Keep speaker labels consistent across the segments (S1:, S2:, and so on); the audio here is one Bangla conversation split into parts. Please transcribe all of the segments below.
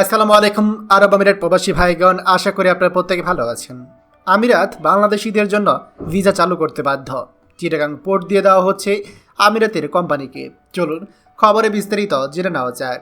S1: আসসালামু আলাইকুম, আরব আমিরাত প্রবাসী ভাইগণ, আশা করি আপনারা প্রত্যেকে ভালো আছেন। আমিরাত বাংলাদেশিদের জন্য ভিসা চালু করতে বাধ্য। চিটাগাং পোর্ট দিয়ে দেওয়া হচ্ছে আমিরাতের কোম্পানিকে। চলুন, খবরে বিস্তারিত জেনে নেওয়া যায়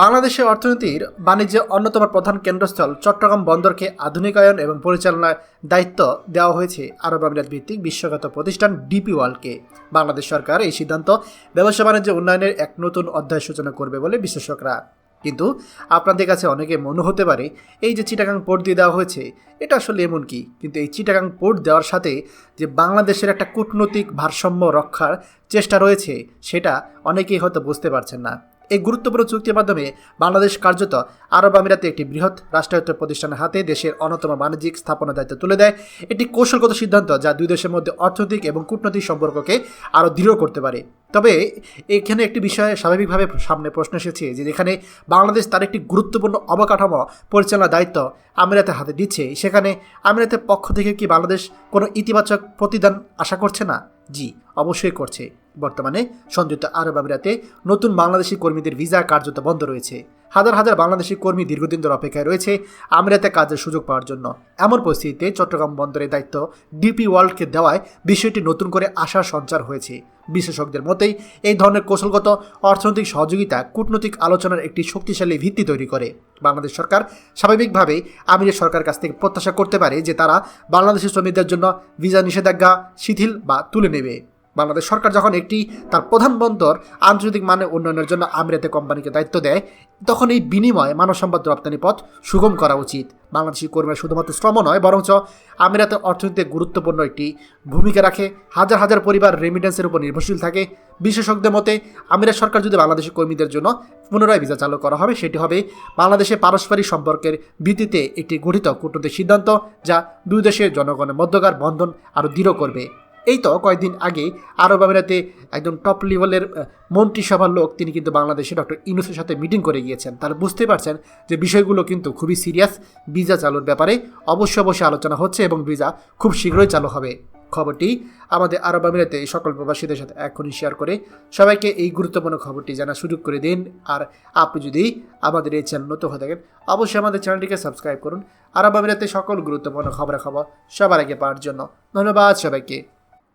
S1: বাংলাদেশের অর্থনীতির বাণিজ্যে অন্যতম প্রধান কেন্দ্রস্থল চট্টগ্রাম বন্দরকে আধুনিকায়ন এবং পরিচালনার দায়িত্ব দেওয়া হয়েছে আরব আমিরাত ভিত্তিক বিশ্বগত প্রতিষ্ঠান ডিপি ওয়ার্ল্ডকে। বাংলাদেশ সরকার এই সিদ্ধান্ত ব্যবসা বাণিজ্য উন্নয়নের এক নতুন অধ্যায় সূচনা করবে বলে বিশ্লেষকরা। কিন্তু আপনাদের কাছে অনেকে মনে হতে পারে, এই যে চিটাগাং পোর্ট দিয়ে দেওয়া হয়েছে, এটা আসলে এমন কি? কিন্তু এই চিটাগাং পোর্ট দেওয়ার সাথে যে বাংলাদেশের একটা কূটনৈতিক ভারসাম্য রক্ষার চেষ্টা রয়েছে, সেটা অনেকেই হয়তো বুঝতে পারছেন না। এই গুরুত্বপূর্ণ চুক্তির মাধ্যমে বাংলাদেশ কার্যত আরব আমিরাতে একটি বৃহৎ রাষ্ট্রায়ত্ত প্রতিষ্ঠানের হাতে দেশের অন্যতম বাণিজ্যিক স্থাপনা দায়িত্ব তুলে দেয়। এটি কৌশলগত সিদ্ধান্ত যা দুই দেশের মধ্যে অর্থনৈতিক এবং কূটনৈতিক সম্পর্ককে আরও দৃঢ় করতে পারে। তবে এখানে একটি বিষয়ে স্বাভাবিকভাবে সামনে প্রশ্ন এসেছে যে যেখানে বাংলাদেশ তার একটি গুরুত্বপূর্ণ অবকাঠামো পরিচালনার দায়িত্ব আমিরাতের হাতে দিচ্ছে, সেখানে আমিরাতের পক্ষ থেকে কি বাংলাদেশ কোনো ইতিবাচক প্রতিদান আশা করছে না? জি, অবশ্যই করছে। বর্তমানে সংযুক্ত আরব আমিরাতে নতুন বাংলাদেশি কর্মীদের ভিসা কার্যত বন্ধ রয়েছে। হাজার হাজার বাংলাদেশি কর্মী দীর্ঘদিন ধরে অপেক্ষায় রয়েছে আমিরাতে কাজের সুযোগ পাওয়ার জন্য। এমন পরিস্থিতিতে চট্টগ্রাম বন্দরের দায়িত্ব ডিপি ওয়ার্ল্ডকে দেওয়ায় বিষয়টি নতুন করে আশার সঞ্চার হয়েছে। বিশেষজ্ঞদের মতেই এই ধরনের কৌশলগত অর্থনৈতিক সহযোগিতা কূটনৈতিক আলোচনার একটি শক্তিশালী ভিত্তি তৈরি করে। বাংলাদেশ সরকার স্বাভাবিকভাবেই আমিরের সরকার কাছ থেকে প্রত্যাশা করতে পারে যে তারা বাংলাদেশি শ্রমিকদের জন্য ভিসা নিষেধাজ্ঞা, শিথিল বা তুলে নেবে। বাংলাদেশ সরকার যখন একটি তার প্রধান বন্দর আন্তর্জাতিক মানে উন্নয়নের জন্য আমিরাতে কোম্পানিকে দায়িত্ব দেয়, তখন এই বিনিময়ে মানব সম্পদ রপ্তানি পথ সুগম করা উচিত। বাংলাদেশি কর্মীরা শুধুমাত্র শ্রম নয়, বরঞ্চ আমিরাতে অর্থনীতিতে গুরুত্বপূর্ণ একটি ভূমিকা রাখে। হাজার হাজার পরিবার রেমিটেন্সের উপর নির্ভরশীল থাকে। বিশেষজ্ঞদের মতে, আমিরাত সরকার যদি বাংলাদেশি কর্মীদের জন্য পুনরায় ভিসা চালু করা হবে, সেটি হবে বাংলাদেশে পারস্পরিক সম্পর্কের ভিত্তিতে একটি গঠিত কূটনৈতিক সিদ্ধান্ত, যা দুই দেশের জনগণের মধ্যকার বন্ধন আরও দৃঢ় করবে। এই তো কয়েকদিন আগে আরব আমিরাতে একজন টপ লেভেলের মন্ত্রিসভার লোক তিনি কিন্তু বাংলাদেশে ডক্টর ইউনুসের সাথে মিটিং করে গিয়েছেন। তাহলে বুঝতে পারছেন যে বিষয়গুলো কিন্তু খুবই সিরিয়াস ভিসা চালুর ব্যাপারে। অবশ্য অবশ্যই আলোচনা হচ্ছে এবং ভিসা খুব শীঘ্রই চালু হবে। খবরটি আমাদের আরব আমিরাতে সকল প্রবাসীদের সাথে এখনই শেয়ার করে। সবাইকে এই গুরুত্বপূর্ণ খবরটি জানার সুযোগ করে দিন। আর আপনি যদি আমাদের এই চ্যানেল নতুন হয়ে থাকেন, অবশ্যই আমাদের চ্যানেলটিকে সাবস্ক্রাইব করুন। আরব আমিরাতে সকল গুরুত্বপূর্ণ খবরাখবর সবার আগে পাওয়ার জন্য ধন্যবাদ সবাইকে।